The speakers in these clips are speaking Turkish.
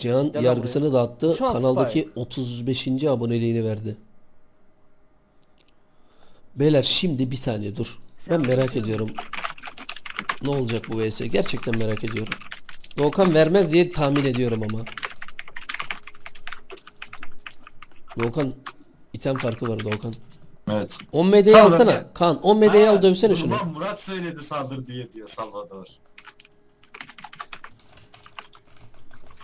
Cihan Gel yargısını dağıttı. Uçan Kanaldaki 35. aboneliğini verdi. Beyler şimdi bir saniye dur. Ben merak ediyorum. Ne olacak bu vs? Gerçekten merak ediyorum. Doğukan vermez diye tahmin ediyorum ama. Doğukan item farkı var Doğukan. Evet. 10 medyayı alsana. Kaan 10 medyayı al dövsene şunu. Murat söyledi saldır diye diyor Salvador.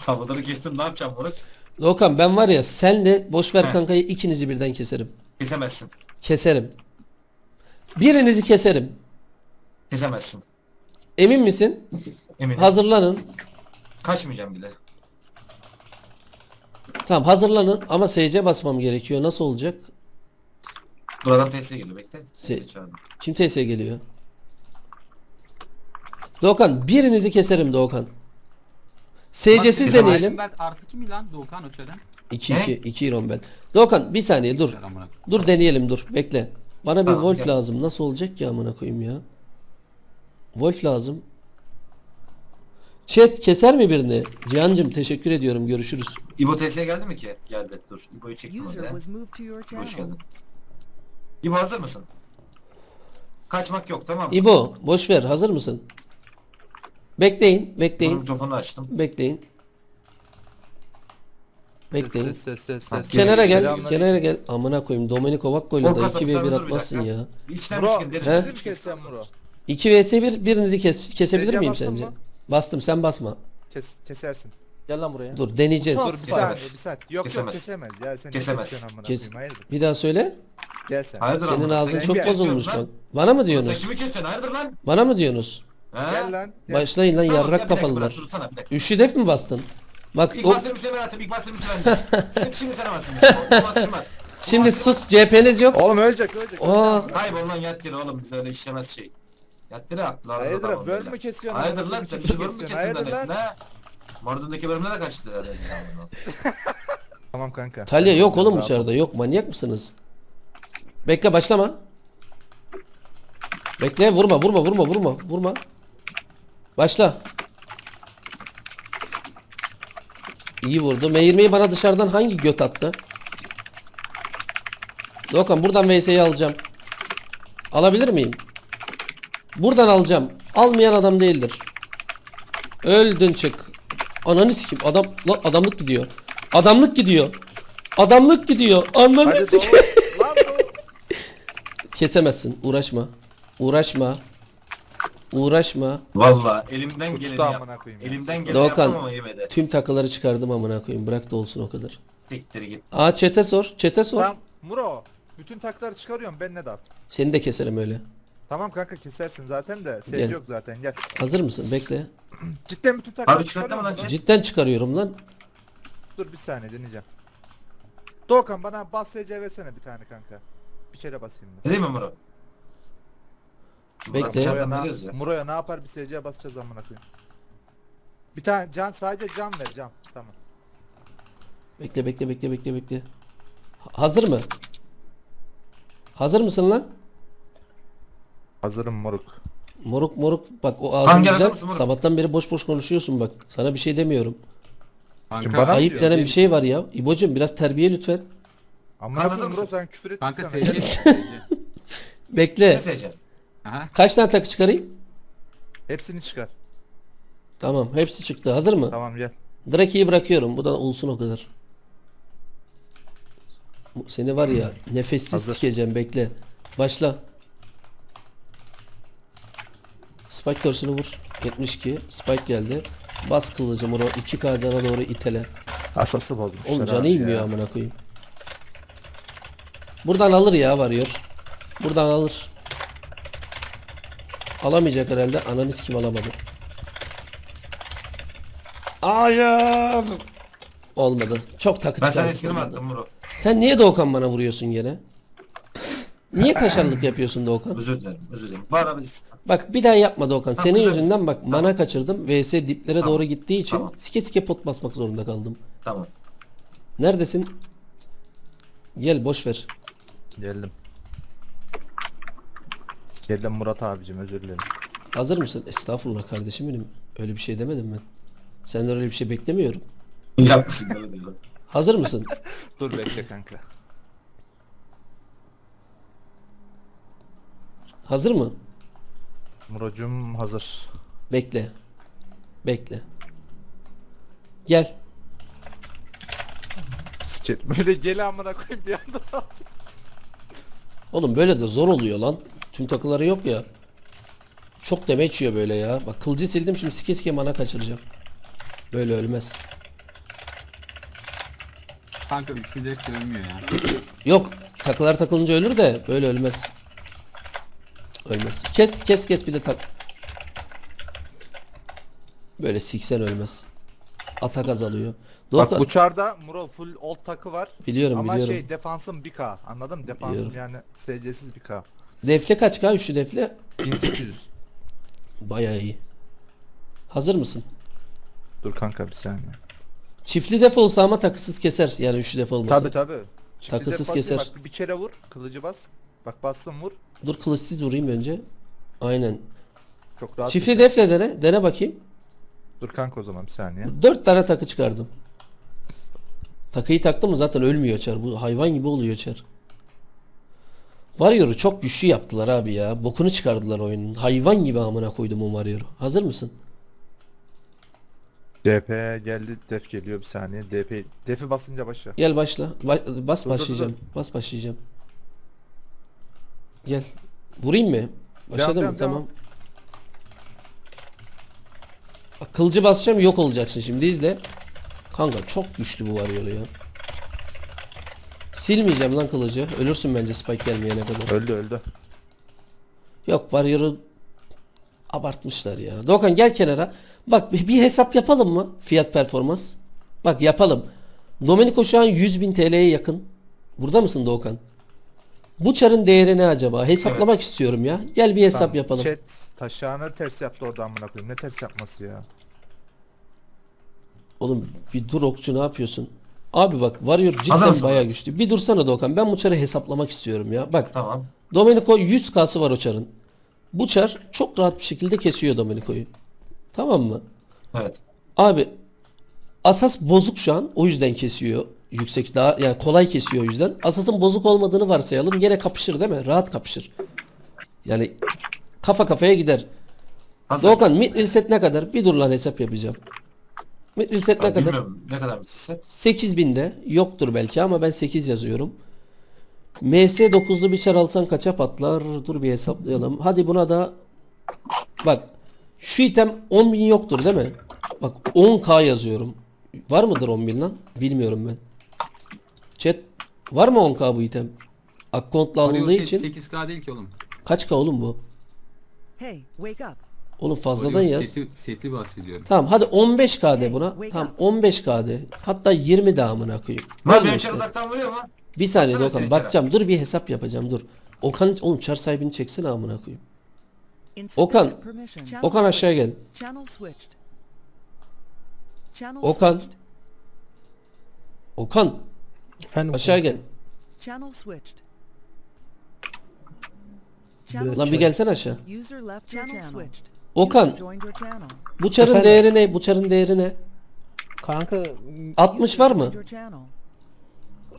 Salvador'u kestim ne yapacağım Murat? Doğukan ben var ya senle boş ver kankayı ikinizi birden keserim. Kesemezsin. Keserim. Birinizi keserim. Kesemezsin. Emin misin? Eminim. Hazırlanın. Kaçmayacağım bile. Tamam hazırlanın ama SC basmam gerekiyor. Nasıl olacak? Dur adam TS'ye geliyor bekle. Se- TS'ye çağırdım. Kim TS geliyor? Doğukan birinizi keserim Doğukan. SC'siz deneyelim. Ben artı kim lan Doğukan Öçer'den? 2 Ne? 2 2 iron ben. Doğukan bir saniye dur. Dur deneyelim dur. Bekle. Bana bir Tamam, Wolf gel. lazım. Nasıl olacak ki amına koyayım ya? Wolf lazım. Chat keser mi birini? Cihancım teşekkür ediyorum. Görüşürüz. İbo TS'ye geldi mi ki? Geldi. Dur. İbo'yu çektim User oraya. was moved to your Hoş channel. geldin. İbo hazır mısın? Kaçmak yok tamam mı? İbo boş ver. Hazır mısın? Bekleyin, bekleyin, mikrofonu açtım. bekleyin. Bekleyin. Ses ses ses ses. Kenara gel, kenara gel. Amına koyayım. Domenico Vakko'yla da Korkak 2 sen v 1 dur bir atmazsın dakika. ya. Bir içten Bro, çıkın deriz. Sizi mi keseceğim Muro? 2 vs 1 birinizi kes kesebilir Seyirciye miyim bastın sence? mı? Bastım sen basma. Kes, kesersin. Gel lan buraya. Dur deneyeceğiz. Dur bir Kesemez. saniye bir saat. Yok Kesemez. yok kesemez ya sen Kesemez. ne kesiyorsun amına Kes- koyayım hayırdır? Bir daha söyle. Gel sen. Hayırdır Senin amına? ağzın Sen çok kesiyorsun bozulmuş lan? lan. Bana mı Sen diyorsunuz? kimi kesiyorsun? Hayırdır lan? Bana mı diyorsunuz? He? Gel lan. Gel. Başlayın lan Tamam, ya yarrak bir dakika, kafalılar. bırak, Dursana bir dakika. Üçlü def mi bastın? Bak İlk o, bastırım seni ben attım. İlk bastırım seni bende. Şimdi, şimdi sen bastırım seni. İlk bastırım at. şimdi sus CHP'niz yok. Oğlum ölecek ölecek. Aa. Kaybol lan yat yere oğlum. Bize öyle işlemez şey. Yat yere aklılar. Hayırdır lan böl mü kesiyorsun? Hayırdır lan sen bizi böl mü kesiyorsun, kesiyorsun Hayırdır lan? lan? Mardin'deki bölümlere kaçtı herhalde. Tamam kanka. Talya yok oğlum Bravo. dışarıda yok manyak mısınız? Bekle başlama. Bekle vurma vurma vurma vurma vurma. Başla. İyi vurdu. M20'yi bana dışarıdan hangi göt attı? Dokan buradan VS'yi alacağım. Alabilir miyim? Buradan alacağım. Almayan adam değildir. Öldün çık. Ananı sikim. Adam lan adamlık gidiyor. Adamlık gidiyor. Adamlık gidiyor. Hadi sikim. Kesemezsin. Uğraşma. Uğraşma. Uğraşma. Valla elimden geleni yap. amına koyayım ya. Elimden geleni Doğukan. yaptım ama yemedi. Tüm takıları çıkardım amına koyayım. Bırak da olsun o kadar. Siktir git. Aa çete sor. Çete sor. Tamam Muro. Bütün takları çıkarıyorum ben ne dağıt. Seni de keserim öyle. Tamam kanka kesersin zaten de Gel. sevgi yok zaten gel. Hazır mısın? Bekle. Cidden bütün takları Abi çıkartma lan, çıkarıyorum Cidden çıkarıyorum lan. Dur bir saniye deneyeceğim. Doğukan bana bas SC versene bir tane kanka. Bir kere basayım ben. Değil mi Muro? Bekle. Muro'ya ne, ya. Muro'ya ne yapar bir SC basacağız amına koyayım. Bir tane can sadece can ver can. Tamam. Bekle bekle bekle bekle bekle. Ha- Hazır mı? Hazır mısın lan? Hazırım moruk. Moruk moruk bak o ağzın arası güzel. mısın moruk? Sabahtan beri boş boş konuşuyorsun bak. Sana bir şey demiyorum. Kanka, bana Ayıp diyor? denen bir şey var ya. İbocuğum biraz terbiye lütfen. Amına Kanka koyayım Muro mısın? sen küfür Kanka etmişsen. SC. Bekle. Ne? Aha. Kaç tane takı çıkarayım? Hepsini çıkar. Tamam hepsi çıktı. Hazır mı? Tamam gel. Draki'yi bırakıyorum. Bu da olsun o kadar. Bu- Seni var ya nefessiz Hazır. sikeceğim bekle. Başla. Spike törsünü vur. 72. Spike geldi. Bas kılıcım onu 2K cana doğru itele. Asası bozmuşlar Oğlum canı inmiyor ya. amına koyayım. Buradan alır ya varıyor. Buradan alır. Alamayacak herhalde. Ananı kim alamadı. Hayır. Olmadı. Çok takı Ben sana olmadı. attım Muro? Sen niye Doğukan bana vuruyorsun gene? Niye kaşarlık yapıyorsun Doğukan? Özür dilerim. Özür dilerim. Bağırabilirsin. Bak bir daha yapma Doğukan. Tamam, Senin güzel. yüzünden bak Tamam. mana kaçırdım. VS diplere Tamam. doğru gittiği için Tamam. sike sike pot basmak zorunda kaldım. Tamam. Neredesin? Gel boş ver. Geldim. Geldim Murat abicim özür dilerim. Hazır mısın? Estağfurullah kardeşim benim. Öyle bir şey demedim ben. Senden öyle bir şey beklemiyorum. Yapmışsın öyle diyorum. Hazır mısın? Dur bekle kanka. Hazır mı? Murocum hazır. Bekle. Bekle. Gel. Siket böyle gel amına koyayım bir anda. Oğlum böyle de zor oluyor lan. Tüm takıları yok ya. Çok deme içiyor böyle ya. Bak kılıcı sildim şimdi sike sike mana kaçıracağım. Böyle ölmez. Kanka üçlü def ölmüyor ya. Yok takılar takılınca ölür de böyle ölmez. Cık, Ölmez. Kes kes kes bir de tak. Böyle siksen ölmez. Atak azalıyor. Bak Doğukan- bu çarda Muro full old takı var. Biliyorum Ama biliyorum. şey defansım 1k anladın mı? Defansım Biliyorum. yani SC'siz 1k. Defle kaç ka? Üçlü defle. 1800. Bayağı iyi. Hazır mısın? Dur kanka bir saniye. Çiftli def olsa ama takısız keser. Yani üçlü def olmasa. Tabi tabi. Takısız keser. Bak bir kere vur. Kılıcı bas. Bak bassın vur. Dur kılıçsız vurayım önce. Aynen. Çok rahat. Çiftli keser. defle dene. Dene bakayım. Dur kanka o zaman bir saniye. Dört tane takı çıkardım. Takıyı taktım mı zaten ölmüyor çar. Bu hayvan gibi oluyor çar. Warrior'u çok güçlü yaptılar abi ya. Bokunu çıkardılar oyunun. Hayvan gibi amına koydum o Warrior'u. Hazır mısın? DP geldi. Def geliyor bir saniye. DP defi basınca başla. Gel başla. Ba- bas dur, başlayacağım. Bas başlayacağım. Gel. Vurayım mı? Başladı devam, devam. Tamam. Bak, Kılıcı basacağım yok olacaksın şimdi izle. Kanka çok güçlü bu Warrior ya. Silmeyeceğim lan kılıcı. Ölürsün bence Spike gelmeyene kadar. Öldü öldü. Yok Warrior'ı abartmışlar ya. Doğukan gel kenara. Bak bir bir hesap yapalım mı? Fiyat performans. Bak yapalım. Domenico şu an 100.000 TL'ye yakın. Burada mısın Doğukan? Bu çarın değeri ne acaba? Hesaplamak Evet. istiyorum ya. Gel bir hesap Tamam, yapalım. Chat taşağını ters yaptı orada amına koyayım. Ne ters yapması ya? Oğlum bir dur okçu ne yapıyorsun? Abi bak Warrior cidden bayağı güçlü. Bir dursana Doğukan. Ben bu çarı hesaplamak istiyorum ya. Bak Tamam. Domenico 100k'sı var o çarın. Bu çar çok rahat bir şekilde kesiyor Domenico'yu. Tamam mı? Evet. Abi asas bozuk şu an. O yüzden kesiyor. Yüksek daha yani kolay kesiyor o yüzden. Asasın bozuk olmadığını varsayalım. Yine kapışır değil mi? Rahat kapışır. Yani kafa kafaya gider. Hazır. Doğukan midril set ne kadar? Bir dur lan hesap yapacağım. Midril set ne kadar? bilmiyorum ne kadar set. 8000'de yoktur belki ama ben 8 yazıyorum. MS 9'lu bir çar alsan kaça patlar? Dur bir hesaplayalım. Hadi buna da bak şu item 10.000 yoktur değil mi? Bak 10k yazıyorum. Var mıdır 10.000 lan? Bilmiyorum ben. Chat var mı 10k bu item? Akkontla alındığı için 8k değil ki oğlum. kaç k oğlum bu? Hey, wake up. Oğlum fazladan Warrior yaz. seti, seti bahsediyorum. Tamam hadi 15k de Hey, buna. Tamam up. 15k de. Hatta 20 daha amına koyayım. Lan benim işte. uzaktan vuruyor mu? Bir saniye Baksana senin bakacağım. Dur bir hesap yapacağım dur. Okan oğlum çar sahibini çeksene amına koyayım. Okan, Okan aşağı gel. Okan. Okan Efendim aşağı gel. Lan bir gelsene aşağı. Okan bu çarın Efendim? değeri ne? Bu çarın değeri ne? Kanka 60 User var mı?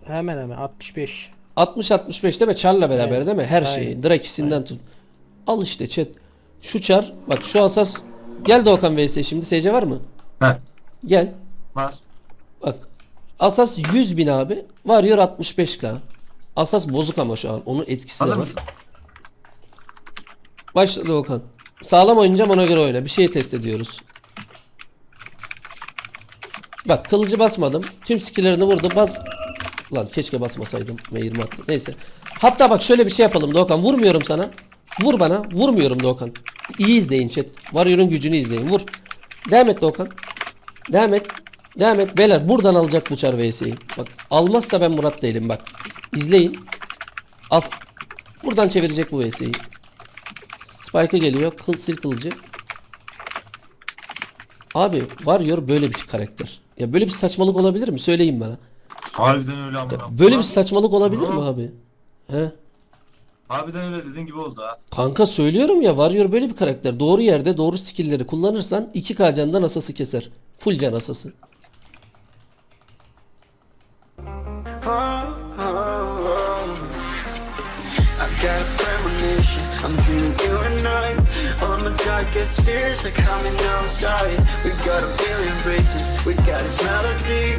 hemen hemen 65. 60 65 değil mi? Çarla beraber Evet. değil mi? Her Aynen. şeyi. Drakisinden tut. Al işte chat. Şu çar bak şu asas Gel de Okan vs şimdi SC var mı? Heh. Gel. Var. Bak. Asas 100 bin abi. Varıyor 65k. Asas bozuk ama şu an. Onun etkisi de Hazır var. mısın? Başladı Okan. Sağlam oynayacağım ona göre oyna. Bir şeyi test ediyoruz. Bak kılıcı basmadım. Tüm skillerini vurdu. Bas. Lan keşke basmasaydım. M20 attı. Neyse. Hatta bak şöyle bir şey yapalım Doğukan. Vurmuyorum sana. Vur bana. Vurmuyorum Doğukan. İyi izleyin chat. Warrior'un gücünü izleyin. Vur. Devam et Doğukan. Devam et. Devam et. Beyler buradan alacak bu çar VS'yi. Bak almazsa ben Murat değilim bak. İzleyin. Al. Buradan çevirecek bu VS'yi. Spike'a geliyor. Kıl, sil kılıcı. Abi Warrior böyle bir karakter. Ya böyle bir saçmalık olabilir mi? Söyleyin bana. Harbiden öyle ama. Böyle bir saçmalık olabilir mi abi? He? Harbiden öyle dediğin gibi oldu ha. Kanka söylüyorum ya Warrior böyle bir karakter. Doğru yerde doğru skill'leri kullanırsan 2K candan asası keser. Full can asası. I'm dreaming darkest fears are coming outside. We got a billion races. We got this melody